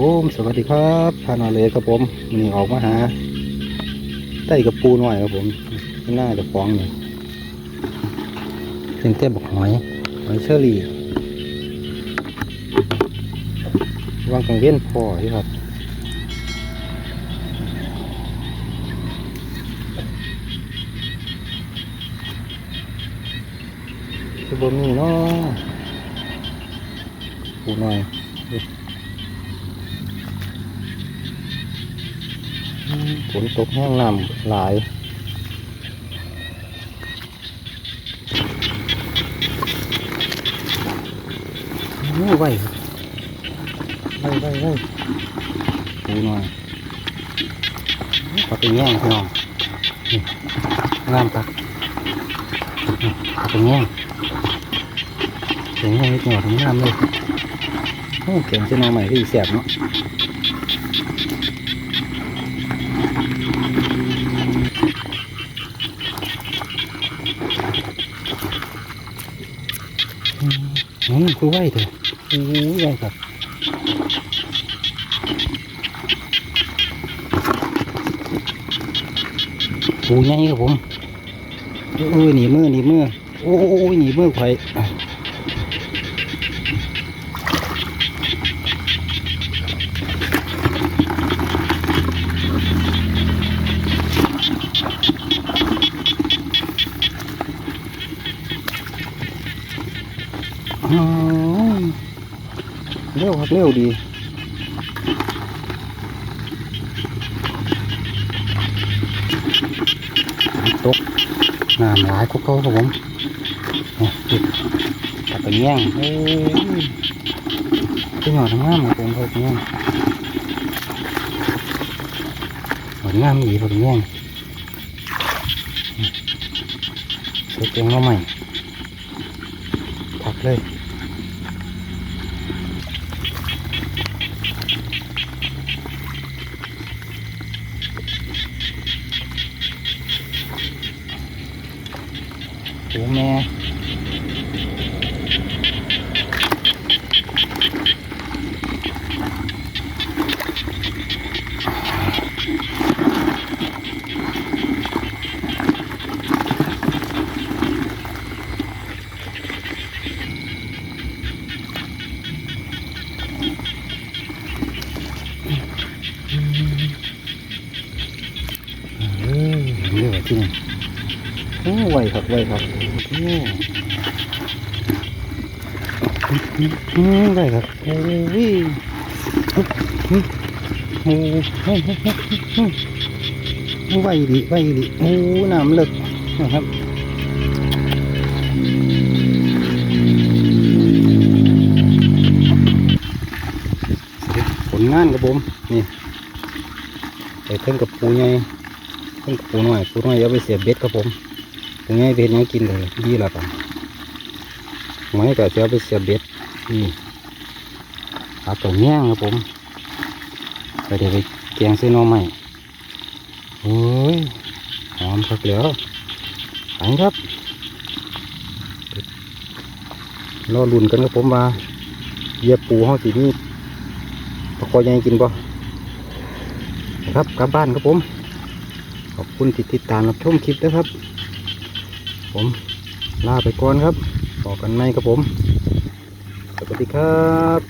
ผมสวัสดีครับพานาเลยครับผมวันออกมาหาไต้กับปูหน่อยครับผมหน้าจะฟ้องเนี่ยเป็นเต้นบอกหอยหอยเชอรี่วางกังเวียนพอที่ครับคือบะมีเนาะปูหน่อย ฝนตกแห้งน้ำหลาย โอ้ไว้ไว้ไว้ไว้ปูหน่อยขอเป็นแง่งพี่น้องนี่งามปะนี่ขอเป็นแง่งเป็นแง่งนิดหน่อยทั้งงามเลยโอ้เก่งเจ้าน้องใหม่ที่แสบเนาะ อืมคือไหวเถอะอือไหวครับปูใหญ่ครับผมโอ้ยหนีมือหนีมือโอ้ยหนีมือไข่ เร็วครับเร็วดีตกน้ำหลายก็เขาครับผมนี่ติดตัดไปแย่งโอ้ยที่หอทำงามครับผมเขาแย่งหอนงามอีกเขาแย่งเซ็ตเองมาใหม่ถักเลย โอ้แม่เออเรียกว่าที่นี่ โอ้ไวครับไวครับโอ้อืมได้ครับโอ้ยโอ้ไวดีไวดีโอ้น้ำลิกนะครับผลงานครับผมนี่ไปเพิ่งกับปูใหญ่เพิ่งกับปูหน้อยปูหน้อยเอาไปเสียบเบ็ดครับผม ปูใหญ่เป็นยังกินเลยดีและกันหอยก็จะเอาไปเสียบเบ็ดนี่เอาตัวแง่งครับผมไปเดี๋ยวไปแกงเส้นนอใหม่โอ้ยหอมสักเหลือไปครับรอลุ่นกันครับผมว่าเยียบปูเขาสีนี้ปลาคอยังกินบ่นะครับกลับบ้านครับผม ขอบคุณที่ติดตามรับชมคลิปนะครับ ผมลาไปก่อนครับบอกกันไหมครับผม สวัสดีครับ